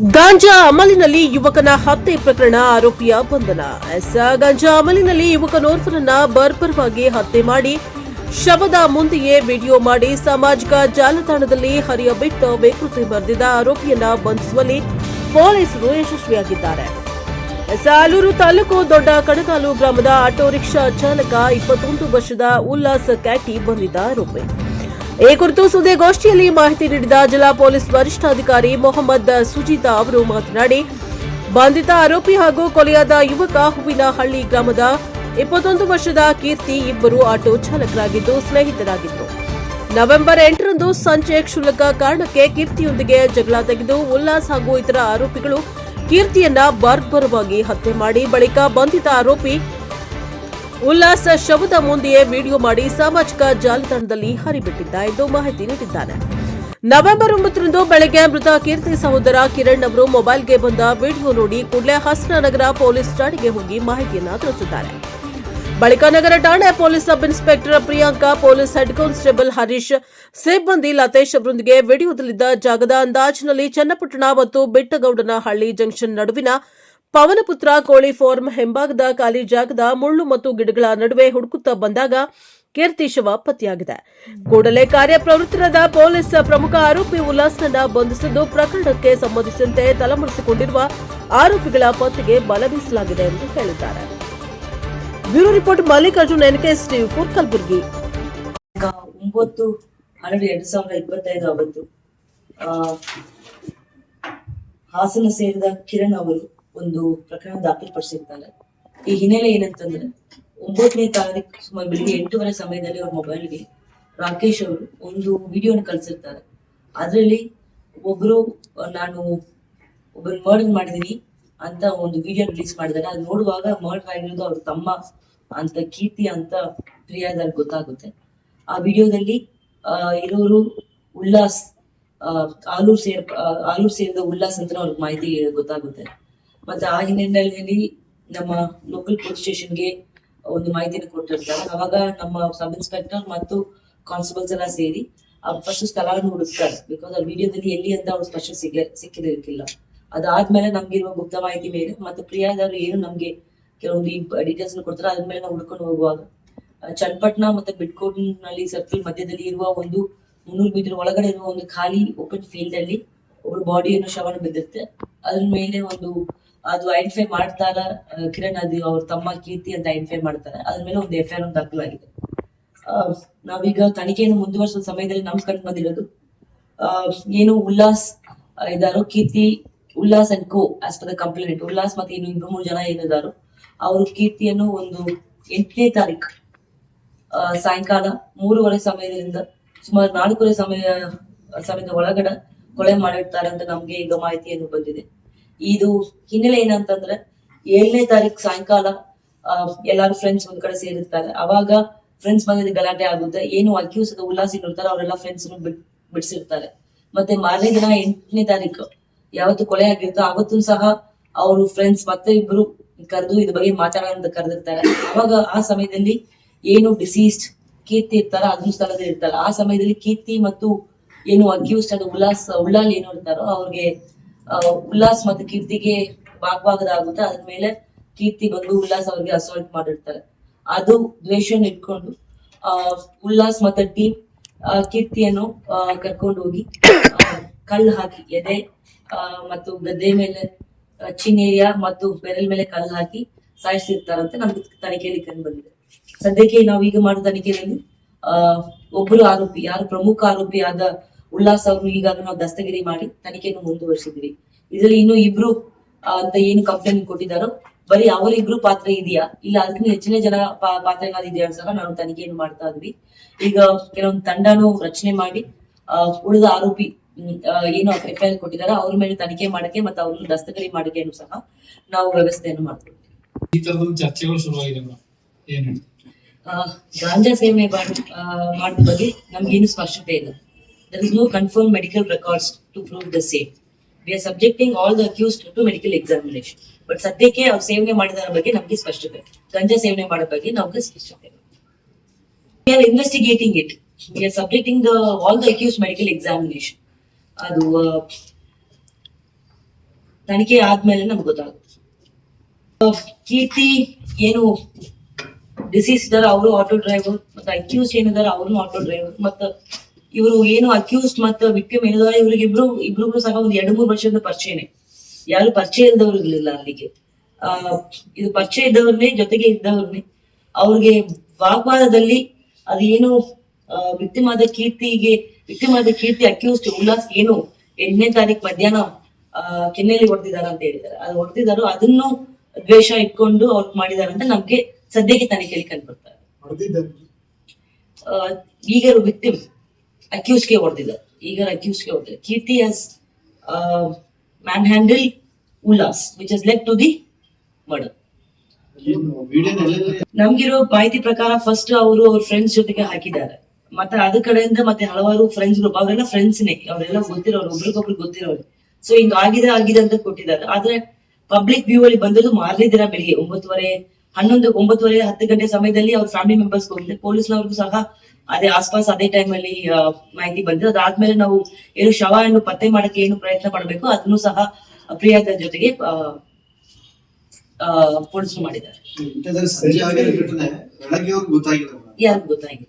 ಗಾಂಜಾ ಅಮಲಿನಲ್ಲಿ ಯುವಕನ ಹತ್ಯೆ ಪ್ರಕರಣ ಆರೋಪಿಯ ಬಂಧನ. ಎಸ್, ಗಾಂಜಾ ಅಮಲಿನಲ್ಲಿ ಯುವಕನೋರ್ವರನ್ನ ಬರ್ಬರವಾಗಿ ಹತ್ಯೆ ಮಾಡಿ, ಶವದ ಮುಂದೆಯೇ ವಿಡಿಯೋ ಮಾಡಿ ಸಾಮಾಜಿಕ ಜಾಲತಾಣದಲ್ಲಿ ಹರಿಯಬಿಟ್ಟು ವಿಕೃತಿ ಬರೆದಿದ್ದ ಆರೋಪಿಯನ್ನ ಬಂಧಿಸುವಲ್ಲಿ ಪೊಲೀಸರು ಯಶಸ್ವಿಯಾಗಿದ್ದಾರೆ. ಸಾಲೂರು ತಾಲೂಕು ದೊಡ್ಡ ಕಣಗಾಲು ಗ್ರಾಮದ ಆಟೋ ರಿಕ್ಷಾ ಚಾಲಕ ಇಪ್ಪತ್ತೊಂದು ವರ್ಷದ ಉಲ್ಲಾಸ್ ಕ್ಯಾಟಿ ಬಂದಿದ್ದ ಆರೋಪಿ. ಈ ಕುರಿತು ಸುದ್ದಿಗೋಷ್ಠಿಯಲ್ಲಿ ಮಾಹಿತಿ ನೀಡಿದ ಜಿಲ್ಲಾ ಪೊಲೀಸ್ ವರಿಷ್ಠಾಧಿಕಾರಿ ಮೊಹಮ್ಮದ್ ಸುಜೀತಾ ಅವರು ಮಾತನಾಡಿ, ಬಂಧಿತ ಆರೋಪಿ ಹಾಗೂ ಕೊಲೆಯಾದ ಯುವಕ ಹೂವಿನಹಳ್ಳಿ ಗ್ರಾಮದ ಇಪ್ಪತ್ತೊಂದು ವರ್ಷದ ಕೀರ್ತಿ ಇಬ್ಬರು ಆಟೋ ಚಾಲಕರಾಗಿದ್ದು ಸ್ನೇಹಿತರಾಗಿದ್ದರು ನವೆಂಬರ್ ಎಂಟರಂದು ಸಂಜೆ ಕ್ಷುಲ್ಲಕ ಕಾರಣಕ್ಕೆ ಕೀರ್ತಿಯೊಂದಿಗೆ ಜಗಳ ತೆಗೆದು ಉಲ್ಲಾಸ್ ಹಾಗೂ ಇತರ ಆರೋಪಿಗಳು ಕೀರ್ತಿಯನ್ನ ಬರ್ಬರವಾಗಿ ಹತ್ಯೆ ಮಾಡಿ, ಬಳಿಕ ಬಂಧಿತ ಆರೋಪಿ ಉಲ್ಲಾಸ್ ಶವದ ಮುಂದೆಯೇ ವಿಡಿಯೋ ಮಾಡಿ ಸಾಮಾಜಿಕ ಜಾಲತಾಣದಲ್ಲಿ ಹರಿಬಿಟ್ಟಿದ್ದ ಎಂದು ಮಾಹಿತಿ ನೀಡಿದ್ದಾನೆ. ನವೆಂಬರ್ ಒಂಬತ್ತರಂದು ಬೆಳಗ್ಗೆ ಮೃತ ಕೀರ್ತಿ ಸಹೋದರ ಕಿರಣ್ ಅವರು ಮೊಬೈಲ್ಗೆ ಬಂದ ವಿಡಿಯೋ ನೋಡಿ ಕೂಡಲೇ ಹಸನನಗರ ಪೊಲೀಸ್ ಠಾಣೆಗೆ ಹೋಗಿ ಮಾಹಿತಿಯನ್ನು ತಿಳಿಸಿದ್ದಾರೆ. ಬಳಿಕ ನಗರ ಠಾಣೆ police sub inspector Priyanka, police head constable Harish, ಸಿಬ್ಬಂದಿ ಲತೇಶ್ ಅವರೊಂದಿಗೆ ವಿಡಿಯೋದಲ್ಲಿದ್ದ ಜಾಗದ ಅಂದಾಜಿನಲ್ಲಿ ಚನ್ನಪಟ್ಟಣ ಮತ್ತು ಬಿಟ್ಟಗೌಡನಹಳ್ಳಿ ಜಂಕ್ಷನ್ ನಡುವಿನ ಪವನಪುತ್ರ ಕೋಳಿ ಫಾರ್ಮ್ ಹಿಂಭಾಗದ ಖಾಲಿ ಜಾಗದ ಮುಳ್ಳು ಮತ್ತು ಗಿಡಗಳ ನಡುವೆ ಹುಡುಕುತ್ತಾ ಬಂದಾಗ ಕೀರ್ತಿ ಶವ ಪತ್ತೆಯಾಗಿದೆ. ಕೂಡಲೇ ಕಾರ್ಯಪ್ರವೃತ್ತರಾದ ಪೊಲೀಸ್ ಪ್ರಮುಖ ಆರೋಪಿ ಉಲ್ಲಾಸ್ನನ್ನ ಬಂಧಿಸಿದ್ದು ಪ್ರಕರಣಕ್ಕೆ ಸಂಬಂಧಿಸಿದಂತೆ ತಲೆಮರೆಸಿಕೊಂಡಿರುವ ಆರೋಪಿಗಳ ಪತ್ತೆಗೆ ಬಲ ಬೀಸಲಾಗಿದೆ ಎಂದು ಹೇಳಿದ್ದಾರೆ. ಬ್ಯೂರೋ ರಿಪೋರ್ಟ್ ಮಲ್ಲಿಕಾರ್ಜುನ್, ಎನ್ಕೆಎಸ್ ಒಂಬತ್ತು ಹನ್ನೆರಡು ಸಾವಿರದ ಹಾಸನ ಸೇರಿದ ಕಿರಣ್ ಅವರು ಒಂದು ಪ್ರಕರಣ ದಾಖಲುಪಡಿಸಿರ್ತಾರೆ. ಈ ಹಿನ್ನೆಲೆ ಏನಂತಂದ್ರೆ ಒಂಬತ್ತನೇ ತಾರೀಕು ಸುಮಾರು ಬೆಳಿಗ್ಗೆ ಎಂಟೂವರೆ ಸಮಯದಲ್ಲಿ ಅವ್ರ ಮೊಬೈಲ್ಗೆ ರಾಕೇಶ್ ಅವರು ಒಂದು ವಿಡಿಯೋನ ಕಳ್ಸಿರ್ತಾರೆ. ಅದರಲ್ಲಿ ಒಬ್ರು ನಾನು ಒಬ್ಬರು ಮರ್ಡರ್ ಮಾಡಿದೀನಿ ಅಂತ ಒಂದು ವಿಡಿಯೋ ರಿಲೀಸ್ ಮಾಡಿದ್ದಾರೆ ಅದು ನೋಡುವಾಗ ಮರ್ಡರ್ ಆಗಿರೋದು ಅವ್ರ ತಮ್ಮ ಅಂತ ಕೀರ್ತಿ ಅಂತ ಪ್ರಿಯಾದ ಗೊತ್ತಾಗುತ್ತೆ. ಆ ವಿಡಿಯೋದಲ್ಲಿ ಆ, ಇರೋರು ಉಲ್ಲಾಸ್ ಆಲೂರ್ ಸೇರ್ ಆಲೂರ್ ಸೇರಿದ ಉಲ್ಲಾಸ್ ಅಂತ ಅವ್ರಿಗೆ ಮಾಹಿತಿ ಗೊತ್ತಾಗುತ್ತೆ. ಮತ್ತೆ ಆ ಹಿನ್ನೆಲೆಯಲ್ಲಿ ನಮ್ಮ ಲೋಕಲ್ ಪೊಲೀಸ್ ಸ್ಟೇಷನ್ಗೆ ಒಂದು ಮಾಹಿತಿಯನ್ನು ಕೊಟ್ಟಿರ್ತಾರೆ. ಅವಾಗ ನಮ್ಮ ಸಬ್ ಇನ್ಸ್ಪೆಕ್ಟರ್ ಮತ್ತು ಕಾನ್ಸ್ಟೇಬಲ್ಸ್ ಎಲ್ಲ ಸೇರಿ ಫಸ್ಟ್ ಸ್ಥಳವನ್ನು ಹುಡುಕ್ತಾರೆ ಬಿಕಾಸ್ ಆ ವಿಡಿಯೋದಲ್ಲಿ ಎಲ್ಲಿ ಅಂತ ಅವ್ರು ಸ್ಪಷ್ಟ ಸಿಗ ಸಿಕ್ಕಿದಿರ್ಕಿಲ್ಲ ಅದಾದ್ಮೇಲೆ ನಮ್ಗಿರುವ ಗುಪ್ತ ಮಾಹಿತಿ ಮೇಲೆ ಮತ್ತೆ ಪ್ರಿಯಾದವರು ಏನು ನಮ್ಗೆ ಕೆಲವೊಂದು ಡೀಟೇಲ್ಸ್ ಕೊಡ್ತಾರೆ. ಅದ್ರ ಮೇಲೆ ನಾವು ಹುಡ್ಕೊಂಡು ಹೋಗುವಾಗ ಚನ್ನಪಟ್ಟಣ ಮತ್ತೆ ಬಿಡ್ಕೋಟ್ನಲ್ಲಿ ಸರ್ಕಲ್ ಮಧ್ಯದಲ್ಲಿ ಇರುವ ಒಂದು ಮುನ್ನೂರು ಮೀಟರ್ ಒಳಗಡೆ ಇರುವ ಒಂದು ಖಾಲಿ ಓಪನ್ ಫೀಲ್ಡ್ ಅಲ್ಲಿ ಒಬ್ರು ಬಾಡಿಯನ್ನು ಶವನ ಬಿದ್ದಿರುತ್ತೆ. ಅದ್ರ ಮೇಲೆ ಒಂದು ಅದು ಐಡೆಂಟಿಫೈ ಮಾಡ್ತಾರ ಕಿರಣ್ ಅದು ಅವ್ರ ತಮ್ಮ ಕೀರ್ತಿ ಅಂತ ಐಡೆಂಟಿಫೈ ಮಾಡ್ತಾರೆ. ಅದ್ರ ಮೇಲೆ ಒಂದು ಎಫ್ ಐ ಆರ್ ದಾಖಲಾಗಿದೆ. ಆ, ನಾವೀಗ ತನಿಖೆಯನ್ನು ಮುಂದುವರಿಸುವ ಸಮಯದಲ್ಲಿ ನಮ್ ಕಂಡು ಬಂದಿರೋದು. ಏನು Ullas ಇದಾರೋ Keerthi Ullas and co as per the complaint Ullas ಮತ್ತೆ ಇನ್ನು ಇಬ್ಬರು ಮೂರು ಜನ ಏನಿದಾರೋ ಅವರು ಕೀರ್ತಿಯನ್ನು ಒಂದು ಎಂಟನೇ ತಾರೀಕು ಸಾಯಂಕಾಲ ಮೂರುವರೆ ಸಮಯದಿಂದ ಸುಮಾರು ನಾಲ್ಕೂವರೆ ಸಮಯ ಸಮಯದ ಒಳಗಡೆ ಕೊಳೆ ಮಾಡಿರ್ತಾರೆ ಅಂತ ನಮ್ಗೆ ಈಗ ಮಾಹಿತಿಯನ್ನು ಬಂದಿದೆ. ಇದು ಹಿನ್ನೆಲೆ ಏನಂತಂದ್ರೆ ಏಳನೇ ತಾರೀಕು ಸಾಯಂಕಾಲ ಎಲ್ಲಾರು ಫ್ರೆಂಡ್ಸ್ ಒಂದ್ ಕಡೆ ಸೇರಿರ್ತಾರೆ. ಅವಾಗ ಫ್ರೆಂಡ್ಸ್ ಬಂದಿದ್ದು ಗಲಾಟೆ ಆಗುತ್ತೆ. ಏನು ಅಕ್ಯೂಸ್ ಉಲ್ಲಾಸ ಇರ್ತಾರೆ ಅವರೆಲ್ಲ ಫ್ರೆಂಡ್ಸ್ ಬಿಡಿಸಿರ್ತಾರೆ. ಮತ್ತೆ ಮಾರನೇ ದಿನ ಎಂಟನೇ ತಾರೀಕು ಯಾವತ್ತು ಕೊಲೆ ಆಗಿರ್ತೋ ಅವತ್ತು ಸಹ ಅವರು ಫ್ರೆಂಡ್ಸ್ ಮತ್ತೆ ಇಬ್ರು ಕರೆದು ಇದ್ರ ಬಗ್ಗೆ ಮಾತಾಡೋಣ ಕರೆದಿರ್ತಾರೆ. ಅವಾಗ ಆ ಸಮಯದಲ್ಲಿ ಏನು ಡಿಸೀಸ್ಡ್ ಕೀರ್ತಿ ಇರ್ತಾರ ಅದ್ರ ಸ್ಥಳದಲ್ಲಿ ಇರ್ತಾರೆ. ಆ ಸಮಯದಲ್ಲಿ ಕೀರ್ತಿ ಮತ್ತು ಏನು ಅಕ್ಯೂಸ್ಡ್ ಅದು ಉಲ್ಲಾಸ, ಉಳ್ಳಾಲ್ ಏನು ಇರ್ತಾರೋ ಅವ್ರಿಗೆ ಉಲ್ಲಾಸ್ ಮತ್ತು ಕೀರ್ತಿಗೆ ಭಾಗವಾಗದಾಗುತ್ತೆ ಅದ್ರ ಮೇಲೆ ಕೀರ್ತಿ ಬಂದು ಉಲ್ಲಾಸ್ ಅವ್ರಿಗೆ ಅಸಾಲ್ಟ್ ಮಾಡಿರ್ತಾರೆ. ಅದು ದ್ವೇಷನ ಇಟ್ಕೊಂಡು, ಆ, ಉಲ್ಲಾಸ್ ಮತ್ತೆ ಟೀಮ್ ಕೀರ್ತಿಯನ್ನು ಕರ್ಕೊಂಡು ಹೋಗಿ ಕಲ್ಲು ಹಾಕಿ, ಎದೆ ಮತ್ತು ಗದ್ದೆ ಮೇಲೆ ಚಿನ್ನೇರಿಯ ಮತ್ತು ಬೆರಲ್ ಮೇಲೆ ಕಲ್ಲು ಹಾಕಿ ಸಾಯಿಸಿರ್ತಾರಂತೆ ನಮ್ಗೆ ತನಿಖೆಯಲ್ಲಿ ಕಂಡು ಬಂದಿದೆ ಸದ್ಯಕ್ಕೆ ನಾವೀಗ ಮಾಡೋ ತನಿಖೆಯಲ್ಲಿ ಒಬ್ಬರು ಆರೋಪಿ, ಯಾರು ಪ್ರಮುಖ ಆರೋಪಿ ಆದ ಉಲ್ಲಾಸ್ ಅವರು ಈಗಾಗಲೇ ನಾವು ದಸ್ತಗಿರಿ ಮಾಡಿ ತನಿಖೆಯನ್ನು ಮುಂದುವರಿಸಿದ್ವಿ ಇದರಲ್ಲಿ ಇನ್ನು ಇಬ್ರು ಅಂತ ಏನು ಕಂಪ್ಲೇಂಟ್ ಕೊಟ್ಟಿದ್ದಾರೋ ಬರೀ ಅವರಿಬ್ರು ಪಾತ್ರ ಇದೆಯಾ? ಇಲ್ಲ ಅದಕ್ಕಿಂತ ಹೆಚ್ಚಿನ ಜನ ಪಾತ್ರ ಏನಾದ್ರು ಇದೆಯಾ ಅಂತ ಸಹ ನಾವು ತನಿಖೆಯನ್ನು ಮಾಡ್ತಾ ಇದ್ವಿ. ಈಗ ಕೆಲವೊಂದು ತಂಡನು ರಚನೆ ಮಾಡಿ ಅಹ್ ಉಳಿದ ಆರೋಪಿ ಏನು ಎಫ್ ಐ ಆರ್ ಕೊಟ್ಟಿದ್ದಾರೆ ಅವ್ರ ಮೇಲೆ ತನಿಖೆ ಮಾಡಕ್ಕೆ ಮತ್ತೆ ಅವ್ರನ್ನ ದಸ್ತಗಿರಿ ಮಾಡಕ್ಕೆ ಸಹ ನಾವು ವ್ಯವಸ್ಥೆಯನ್ನು ಮಾಡ್ತೀವಿ. ಈ ತರದೊಂದು ಚರ್ಚೆಗಳು ಶುರುವಾಗಿದೆ ಗಾಂಜಾ ಸೇವನೆ ಮಾಡಿ ಮಾಡಿದ ಬಗ್ಗೆ ನಮ್ಗೇನು ಸ್ಪಷ್ಟತೆ ಇಲ್ಲ. There is no confirmed medical records to prove the same. We are subjecting all the accused to medical examination. But ಸದ್ಯಕ್ಕೆ ಅವ್ರು ಸೇವನೆ ಮಾಡಿದರ ಬಗ್ಗೆ ನಮ್ಗೆ ಸ್ಪಷ್ಟತೆ ಗಂಜಾ ಸೇವನೆ ಮಾಡೋ ಬಗ್ಗೆ ನಮ್ಗೆ ಸ್ಪಷ್ಟತೆ we are investigating it we are subjecting the all the accused medical examination ಅದು ತನಿಖೆ ಆದ್ಮೇಲೆ ನಮ್ಗೆ ಗೊತ್ತಾಗುತ್ತೆ. ಕೀರ್ತಿ ಏನು ಡಿಸೀಸ್ ಇದಾರೆ ಅವರು ಆಟೋ ಡ್ರೈವರ್ ಮತ್ತೆ ಅಕ್ಯೂಸ್ ಏನಿದಾರೆ ಅವ್ರನ್ನು ಆಟೋ ಡ್ರೈವರ್ ಮತ್ತ ಇವರು ಏನು ಅಕ್ಯೂಸ್ಡ್ ಮತ್ತು ವಿಕ್ಟಿಮ್ ಏನಿದಾರೆ ಇವ್ರಿಗೆ ಇಬ್ರು ಇಬ್ರಿಗೂ ಸಹ ಒಂದು ಎರಡು ಮೂರು ವರ್ಷದ ಪರಿಚಯನೇ. ಯಾರು ಪರಿಚಯ ಇಲ್ದವ್ರು ಇರ್ಲಿಲ್ಲ ಅಲ್ಲಿಗೆ. ಆ ಇದು ಪರಿಚಯ ಇದ್ದವ್ರನ್ನೇ ಜೊತೆಗೆ ಇದ್ದವ್ರನ್ನೇ. ಅವ್ರಿಗೆ ವಾಗ್ವಾದದಲ್ಲಿ ಅದೇನು ವಿಕ್ಟಿಮ್ ಆದ ಕೀರ್ತಿಗೆ ವಿಕ್ಟಿಮ್ ಆದ ಕೀರ್ತಿ ಅಕ್ಯೂಸ್ಡ್ ಉಲ್ಲಾಸ್ ಏನು ಎಂಟನೇ ತಾರೀಕು ಮಧ್ಯಾಹ್ನ ಆ ಕೆನ್ನೆಯಲ್ಲಿ ಹೊಡೆದಿದ್ದಾರೆ ಅಂತ ಹೇಳಿದ್ದಾರೆ. ಅದು ಹೊಡೆದಿದ್ದಾರೋ ಅದನ್ನು ದ್ವೇಷ ಇಟ್ಕೊಂಡು ಅವ್ರು ಮಾಡಿದಾರೆ ಅಂತ ನಮ್ಗೆ ಸದ್ಯಕ್ಕೆ ತನಿಖೆಯಲ್ಲಿ ಕಂಡು ಬರ್ತಾರೆ ಆ, ಈಗ ವಿಕ್ಟಿಮ್ ಅಕ್ಯೂಸ್ಗೆ ಹೊಡೆದಿದ್ದ ಈಗ ಅಕ್ಯೂಸ್ಗೆ ಹೊಡೆದಿದೆ. Keerthi has man handled Ullas which has led to the murder ನಮ್ಗಿರೋ ಮಾಹಿತಿ ಪ್ರಕಾರ ಫಸ್ಟ್ ಅವರು ಅವ್ರ ಫ್ರೆಂಡ್ಸ್ ಜೊತೆಗೆ ಹಾಕಿದ್ದಾರೆ. ಮತ್ತೆ ಅದ ಕಡೆಯಿಂದ ಮತ್ತೆ ಹಲವಾರು ಫ್ರೆಂಡ್ಸ್ ಗ್ರೂಪ್ ಅವರೆಲ್ಲ ಫ್ರೆಂಡ್ಸ್ನೇ ಅವರೆಲ್ಲ ಗೊತ್ತಿರೋರು, ಒಬ್ರಿಗೊಬ್ರು ಗೊತ್ತಿರೋರು. ಸೊ ಹಿಂಗ್ ಆಗಿದೆ ಆಗಿದೆ ಅಂತ ಕೊಟ್ಟಿದ್ದಾರೆ. ಆದ್ರೆ ಪಬ್ಲಿಕ್ ವ್ಯೂ ಅಲ್ಲಿ ಬಂದದ್ದು ಮಾರನೇ ದಿನ ಬೆಳಿಗ್ಗೆ, ಒಂಬತ್ತುವರೆ ಹನ್ನೊಂದು ಒಂಬತ್ತುವರೆ ಹತ್ತು ಗಂಟೆ ಸಮಯದಲ್ಲಿ ಅವ್ರ ಫ್ಯಾಮಿಲಿ ಮೆಂಬರ್ಸ್ ಹೋಗಿದೆ. ಪೊಲೀಸ್ನವ್ರಿಗೂ ಸಹ ಅದೇ ಆಸ್ಪಾಸ್ ಅದೇ ಟೈಮ್ ಅಲ್ಲಿ ಮಾಹಿತಿ ಬಂದಿದೆ. ಅದಾದ್ಮೇಲೆ ನಾವು ಏನು ಶವವನ್ನು ಪತ್ತೆ ಮಾಡಕ್ಕೆ ಏನು ಪ್ರಯತ್ನ ಮಾಡಬೇಕು ಅದನ್ನು ಸಹ ಪ್ರಿಯಾದ ಜೊತೆಗೆ ಪೊಲೀಸರು ಮಾಡಿದ್ದಾರೆ. ಗೊತ್ತಾಗಿಲ್ಲ.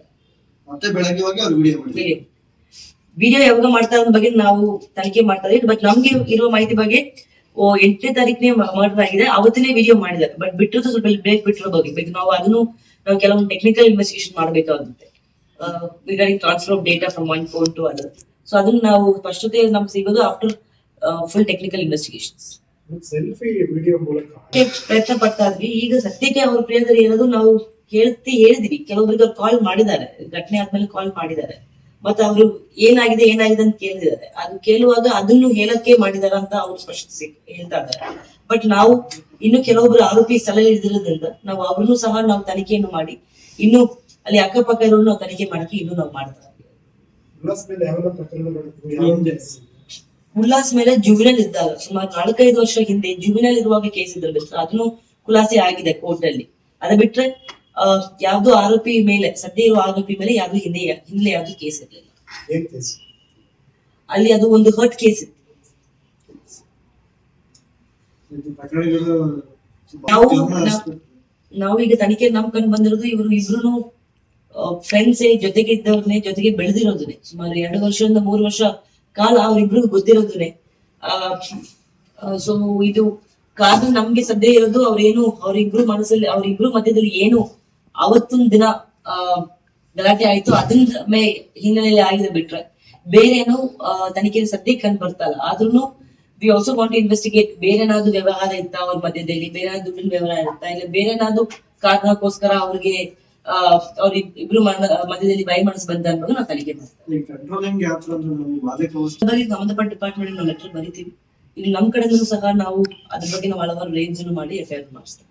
ವಿಡಿಯೋ ಯಾವಾಗ ಮಾಡ್ತಾರೆ ಅನ್ನೋ ಬಗ್ಗೆ ನಾವು ತನಿಖೆ ಮಾಡ್ತಾ ಇದ್ದೀವಿ ಬಟ್ ನಮ್ಗೆ ಇರುವ ಮಾಹಿತಿ ಬಗ್ಗೆ ಎಂಟನೇ ತಾರೀಕನೇ ಆಗಿದೆ ಅವತ್ತಿನೇ ವಿಡಿಯೋ ಮಾಡಿದ್ದಾರೆ. ಬಟ್ ಬಿಟ್ಟಿರೋದು ಸ್ವಲ್ಪ ಬ್ರೇಕ್ ಬಿಟ್ಟಿರೋ ಬಗ್ಗೆ. ನಾವು ಅದನ್ನು ನಾವು ಕೆಲವೊಂದು ಟೆಕ್ನಿಕಲ್ ಇನ್ವೆಸ್ಟಿಗೇಷನ್ ಮಾಡಬೇಕಾಗುತ್ತೆ. Regarding transfer of data from one phone to other so ಅದನ್ನ ನಾವು ಸ್ಪಷ್ಟತೆ ನಮ್ಗೆ ಸಿಗೋದು ಆಫ್ಟರ್ ಫುಲ್ ಟೆಕ್ನಿಕಲ್ ಇನ್ವೆಸ್ಟಿಗೇಷನ್ಸ್ ಪ್ರಯತ್ನ ಪಡ್ತಾ ಇದ್ವಿ. ಈಗ ಸತ್ಯಕ್ಕೆ ಅವ್ರ ಪ್ರಿಯದಲ್ಲಿ ಇರೋದು ನಾವು ಹೇಳ್ತಿ ಹೇಳಿದ್ವಿ. ಕೆಲವೊಬ್ಬರಿಗೆ ಕಾಲ್ ಮಾಡಿದ್ದಾರೆ. ಘಟನೆ ಆದ್ಮೇಲೆ ಕಾಲ್ ಮಾಡಿದ್ದಾರೆ. ಮತ್ತೆ ಅವರು ಏನಾಗಿದೆ ಏನಾಗಿದೆ ಅಂತ ಕೇಳಿದ್ದಾರೆ ಅದು ಕೇಳುವಾಗ ಅದನ್ನು ಹೇಳಕ್ಕೆ ಮಾಡಿದಾರ ಅಂತ ಅವ್ರು ಸ್ಪಷ್ಟಿಸಿ ಹೇಳ್ತಾ ಇದ್ದಾರೆ ಬಟ್ ನಾವು ಇನ್ನು ಕೆಲವೊಬ್ರು ಆರೋಪಿ ಸಲಹೆ ಇದ್ದಿರೋದ್ರಿಂದ ನಾವು ಅವ್ರನ್ನು ಸಹ ನಾವು ತನಿಖೆಯನ್ನು ಮಾಡಿ ಇನ್ನು ಅಲ್ಲಿ ಅಕ್ಕಪಕ್ಕ ಇರೋರು ನಾವು ತನಿಖೆ ಮಾಡಕ್ಕೆ ಇನ್ನು ನಾವು ಮಾಡ್ತಾ ಇದ್ದೀವಿ ಉಲ್ಲಾಸ್ ಮೇಲೆ ಯಾವೆಲ್ಲ ಪ್ರಕರಣಗಳು ಯಾವ ಉಲ್ಲಾಸ್ ಮೇಲೆ ಜುವಿನಲ್ ಇದ್ದಾಗ ಸುಮಾರು ನಾಲ್ಕೈದು ವರ್ಷ ಹಿಂದೆ ಜುವಿನಲ್ ಇರುವಾಗ ಕೇಸ್ ಇದ್ರಲ್ಲಿ ಅದನ್ನು ಖುಲಾಸೆ ಆಗಿದೆ ಕೋರ್ಟ್ ಅಲ್ಲಿ. ಅದ ಬಿಟ್ರೆ ಯಾವ್ದು ಆರೋಪಿ ಮೇಲೆ ಸದ್ಯ ಇರುವ ಆರೋಪಿ ಮೇಲೆ ಯಾವ್ದು ಹಿಂದೆ ಹಿಂದೆ ಯಾವ್ದು ಕೇಸ್ ಇರಲಿಲ್ಲ ಅಲ್ಲಿ ಅದು ಒಂದು ಹರ್ಟ್ ಕೇಸ್ ಇತ್ತು ನಾವು ಈಗ ತನಿಖೆ ನಮ್ ಕಂಡು ಬಂದಿರೋದು ಇವರು ಇಬ್ರು ಫ್ರೆಂಡ್ಸ್ ಜೊತೆಗೆ ಇದ್ದವ್ರನ್ನೇ ಜೊತೆಗೆ ಬೆಳೆದಿರೋದನ್ನೇ ಸುಮಾರು ಎರಡು ವರ್ಷದಿಂದ ಮೂರು ವರ್ಷ ಕಾಲ ಅವ್ರಿಬ್ರಿಗೂ ಗೊತ್ತಿರೋದನ್ನೇ ಸೊ ಇದು ಕಾರಣ ನಮ್ಗೆ ಸದ್ಯ ಇರೋದು ಅವ್ರೇನು ಅವ್ರಿಬ್ರು ಮನಸ್ಸಲ್ಲಿ ಅವ್ರಿಬ್ರು ಮಧ್ಯದಲ್ಲಿ ಏನು ಅವತ್ತಿನ ದಿನ ಆ ಗಲಾಟೆ ಆಯ್ತು. ಅದನ್ನ ಮೇ ಹಿನ್ನೆಲೆಯಲ್ಲಿ ಆಗಿದೆ ಬಿಟ್ರೆ ಬೇರೆ ಏನು ತನಿಖೆ ಸದ್ಯಕ್ಕೆ ಕಂಡು ಬರ್ತಾ ಇಲ್ಲ. ಆದ್ರೂ ವಿ ಆಲ್ಸೋ ವಾಂಟ್ ಇನ್ವೆಸ್ಟಿಗೇಟ್ ಬೇರೆ ಏನಾದ್ರು ವ್ಯವಹಾರ ಇತ್ತಾ ಅವ್ರ ಮಧ್ಯದಲ್ಲಿ? ಬೇರೆ ಏನಾದ್ರು ದುಡ್ಡಿನ ವ್ಯವಹಾರ ಇರ್ತಾ ಇಲ್ಲ ಬೇರೆ ಏನಾದ್ರು ಕಾರಣಕ್ಕೋಸ್ಕರ ಅವ್ರಿಗೆ ಅವ್ರ ಇಬ್ರು ಮಧ್ಯದಲ್ಲಿ ಬೈ ಮನಸ್ಸು ಬಂದ ಅನ್ನೋದು ನಾವು ತನಿಖೆ ಮಾಡ್ತೀವಿ. ಅಂದ್ರೆ ಅದ್ರ ಸಂಬಂಧಪಟ್ಟ ಡಿಪಾರ್ಟ್ಮೆಂಟ್ ನಾವು ಲೆಟರ್ ಬರಿತೀವಿ. ಇಲ್ಲಿ ನಮ್ ಕಡೆನೂ ಸಹ ನಾವು ಅದ್ರ ಬಗ್ಗೆ ನಾವು ಹಲವಾರು ರೇಂಜ್ ಮಾಡಿ ಎಫ್ ಐ ಆರ್ ಮಾಡಿಸ್ತೀವಿ.